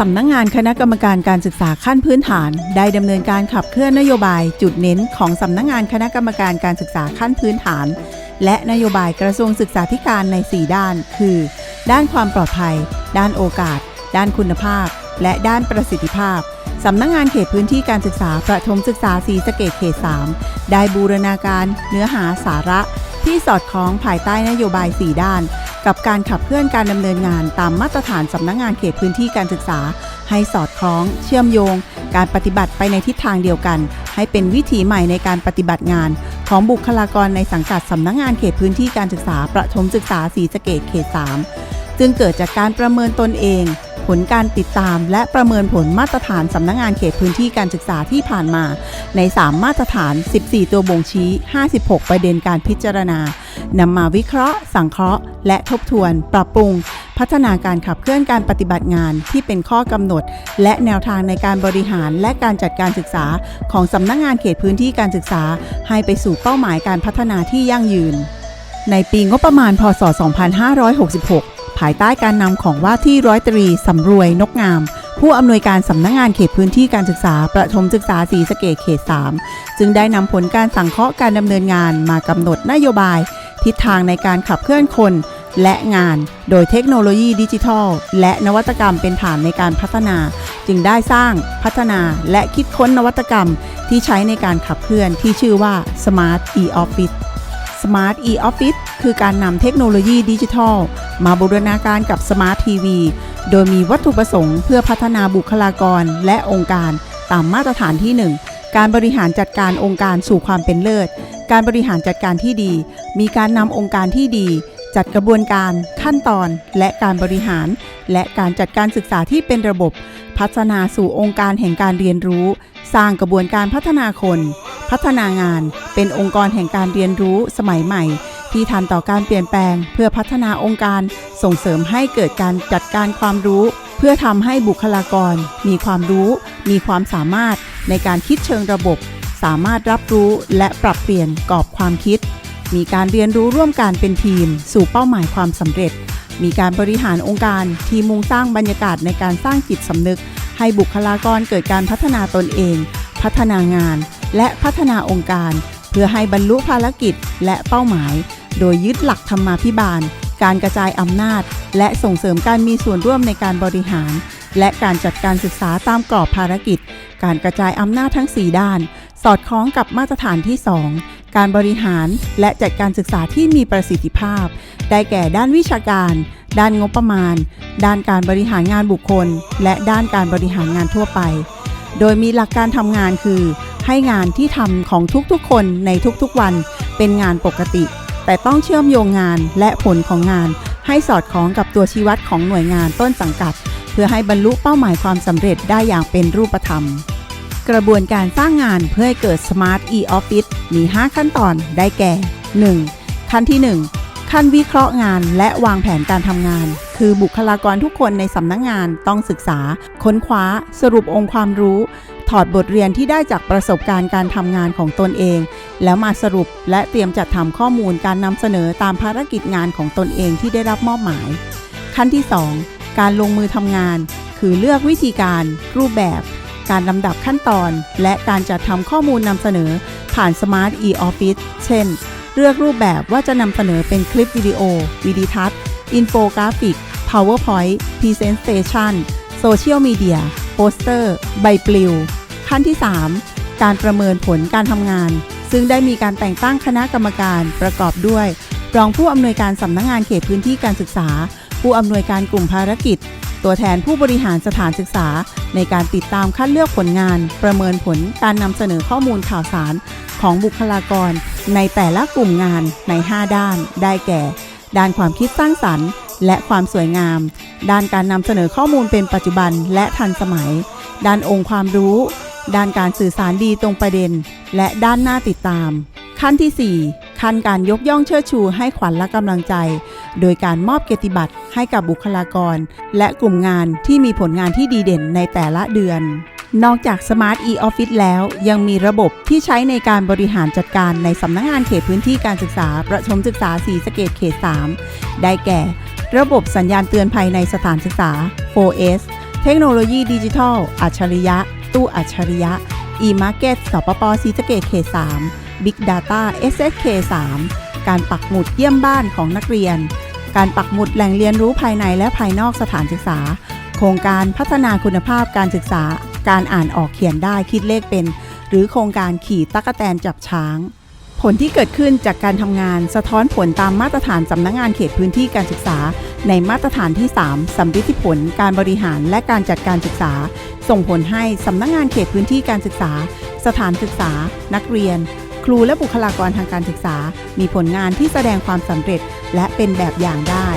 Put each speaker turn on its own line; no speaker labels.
สำนักงงานคณะกรรมการการศึกษาขั้นพื้นฐาน ได้ดำเนินการขับเคลื่อนนโยบายจุดเน้นของสำนักงงานคณะกรรมการการศึกษาขั้นพื้นฐาน และนโยบายกระทรวงศึกษาธิการใน 4 ด้าน คือ ด้านความปลอดภัย ด้านโอกาส ด้านคุณภาพ และด้านประสิทธิภาพสำนักงงานเขตพื้นที่การศึกษาประถมศึกษาสีสะเกตเขต 3 ได้บูรณาการเนื้อหาสาระที่สอดคล้องภายใต้นโยบาย 4 ด้าน กับการขับเคลื่อนการดำเนินงานตามมาตรฐานสำนักงงานเขตพื้นที่การศึกษา ให้สอดคล้อง เชื่อมโยง การปฏิบัติไปในทิศทางเดียวกัน ให้เป็นวิถีใหม่ในการปฏิบัติงาน ของบุคลากรในสังกัดสำนักงงานเขตพื้นที่การศึกษาประถมศึกษาสีสะเกตเขต3จึงเกิดจากการประเมินตนเอง ผลการติดตาม และประเมินผลมาตรฐานสำนักงงานเขตพื้นที่การศึกษาที่ผ่านมา ใน 3 มาตรฐาน 14 ตัวบ่งชี้ 56 ประเด็นการพิจารณานำมาวิเคราะห์ สังเคราะห์ และทบทวน ปรับปรุง พัฒนาการขับเคลื่อนการปฏิบัติงานที่เป็นข้อกำหนด และแนวทางในการบริหารและการจัดการศึกษาของสำนักงงานเขตพื้นที่การศึกษา ให้ไปสู่เป้าหมายการพัฒนาที่ยั่งยืน ในปีงบประมาณพศ 2566 ภายใต้การนำของว่าที่ร้อยตรีสำรวยนกงาม ผู้อำนวยการสำนักงงานเขตพื้นที่การศึกษา ประถมศึกษาสีสะเกตเขต 3 จึงได้นำผลการสังเคราะห์การดำเนินงานมากำหนดนโยบาย ทิศทางในการขับเคลื่อนคน และงาน โดยเทคโนโลยีดิจิทัล และนวัตกรรมเป็นฐานในการพัฒนา จึงได้สร้างพัฒนาและคิดค้นนวัตกรรมที่ใช้ในการขับเคลื่อนที่ชื่อว่า Smart e-Office Smart e-Office คือการนำเทคโนโลยีดิจิทัล มาบูรณาการกับ Smart TV โดยมีวัตถุประสงค์เพื่อพัฒนาบุคลากรและองค์การ ตามมาตรฐานที่ 1 การบริหารจัดการองค์การสู่ความเป็นเลิศ การบริหารจัดการที่ดี มีการนำองค์การที่ดี จัดกระบวนการ ขั้นตอน และการบริหาร และการจัดการศึกษาที่เป็นระบบ พัฒนาสู่องค์การแห่งการเรียนรู้ สร้างกระบวนการพัฒนาคน พัฒนางาน เป็นองค์กรแห่งการเรียนรู้สมัยใหม่ ที่ทันต่อการเปลี่ยนแปลง เพื่อพัฒนาองค์การส่งเสริมให้เกิดการจัดการความรู้ เพื่อทำให้บุคลากร มีความรู้ มีความสามารถในการคิดเชิงระบบ สามารถรับรู้และปรับเปลี่ยนกรอบความคิด มีการเรียนรู้ร่วมกันเป็นทีม สู่เป้าหมายความสำเร็จ มีการบริหารองค์การที่มุ่งสร้างบรรยากาศในการสร้างจิตสำนึก ให้บุคลากรเกิดการพัฒนาตนเอง พัฒนางาน และพัฒนาองค์การ เพื่อให้บรรลุภารกิจและเป้าหมาย โดยยึดหลักธรรมาภิบาล การกระจายอำนาจ และส่งเสริมการมีส่วนร่วมในการบริหาร และการจัดการศึกษาตามกรอบภารกิจ การกระจายอำนาจทั้ง 4 ด้าน สอดคล้องกับมาตรฐานที่ 2 การบริหารและจัดการศึกษาที่มีประสิทธิภาพ ได้แก่ด้านวิชาการ ด้านงบประมาณ ด้านการบริหารงานบุคคล และด้านการบริหารงานทั่วไป โดยมีหลักการทำงานคือ ให้งานที่ทำของทุกๆ คนในทุกๆ วันเป็นงานปกติ แต่ต้องเชื่อมโยงงานและผลของงาน ให้สอดคล้องกับตัวชี้วัดของหน่วยงานต้นสังกัด เพื่อให้บรรลุเป้าหมายความสำเร็จได้อย่างเป็นรูปธรรม กระบวนการสร้างงานเพื่อให้เกิด Smart e-Office มี 5 ขั้นตอนได้แก่ 1. ขั้นที่ 1ขั้นวิเคราะห์งานและวางแผนการทำงาน คือบุคลากรทุกคนในสำนักงงานต้องศึกษา ค้นคว้า สรุปองค์ความรู้ อดบทเรียนที่ได้จากประสบการณ์การทำงานของตนเอง แล้วมาสรุปและเตรียมจัดทำข้อมูลการนำเสนอตามภารกิจงานของตนเองที่ได้รับมอบหมาย ขั้นที่ 2 การลงมือทำงาน คือเลือกวิธีการ รูปแบบ การลำดับขั้นตอน และการจัดทำข้อมูลนำเสนอ ผ่าน Smart e-Office เช่น เลือกรูปแบบว่าจะนำเสนอเป็นคลิปวิดีโอ วิดีทัศน์ อินโฟกราฟิก PowerPoint Presentation โซเชียลมีเดียโปสเตอร์ ใบปลิว ขั้นที่ 3 การประเมินผลการทำงาน ซึ่งได้มีการแต่งตั้งคณะกรรมการประกอบด้วย รองผู้อำนวยการสำนักงงานเขตพื้นที่การศึกษา ผู้อำนวยการกลุ่มภารกิจ ตัวแทนผู้บริหารสถานศึกษา ในการติดตามคัดเลือกผลงาน ประเมินผลการนำเสนอข้อมูลข่าวสารของบุคลากร ในแต่ละกลุ่มงานใน 5 ด้าน ได้แก่ ด้านความคิดสร้างสรรค์ และความสวยงาม ด้านการนำเสนอข้อมูลเป็นปัจจุบันและทันสมัย ด้านองค์ความรู้ ด้านการสื่อสารดีตรงประเด็น และด้านหน้าติดตาม ขั้นที่ 4 ขั้นการยกย่องเชิดชูให้ขวัญและกำลังใจ โดยการมอบเกียรติบัตรให้กับบุคลากร และกลุ่มงานที่มีผลงานที่ดีเด่นในแต่ละเดือน นอกจาก Smart e-Office แล้วยังมีระบบที่ใช้ในการบริหารจัดการในสำนักงงานเขตพื้นที่การศึกษา ประชมศึกษาสีสเกตเขต 3 ได้แก่ ระบบสัญญาณเตือนภัยในสถานศึกษา 4S เทคโนโลยีดิจิทัล อัจฉริยะ ตู้อัจฉริยะ e-market สปปศรีสะเกดเขต3 Big Data SSK 3การปักหมุดเยี่ยมบ้านของนักเรียน การปักหมุดแหล่งเรียนรู้ภายในและภายนอกสถานศึกษา โครงการพัฒนาคุณภาพการศึกษา การอ่านออกเขียนได้คิดเลขเป็น หรือโครงการขี่ตะกะแตนจับช้าง ผลที่เกิดขึ้นจากการทำงานสะท้อนผลตามมาตรฐานสำนักงงานเขตพื้นที่การศึกษา ในมาตรฐานที่ 3สัมฤทธิผลการบริหารและการจัดการศึกษา ส่งผลให้สำนักงงานเขตพื้นที่การศึกษา สถานศึกษา นักเรียน ครูและบุคลากรทางการศึกษา มีผลงานที่แสดงความสำเร็จและเป็นแบบอย่างได้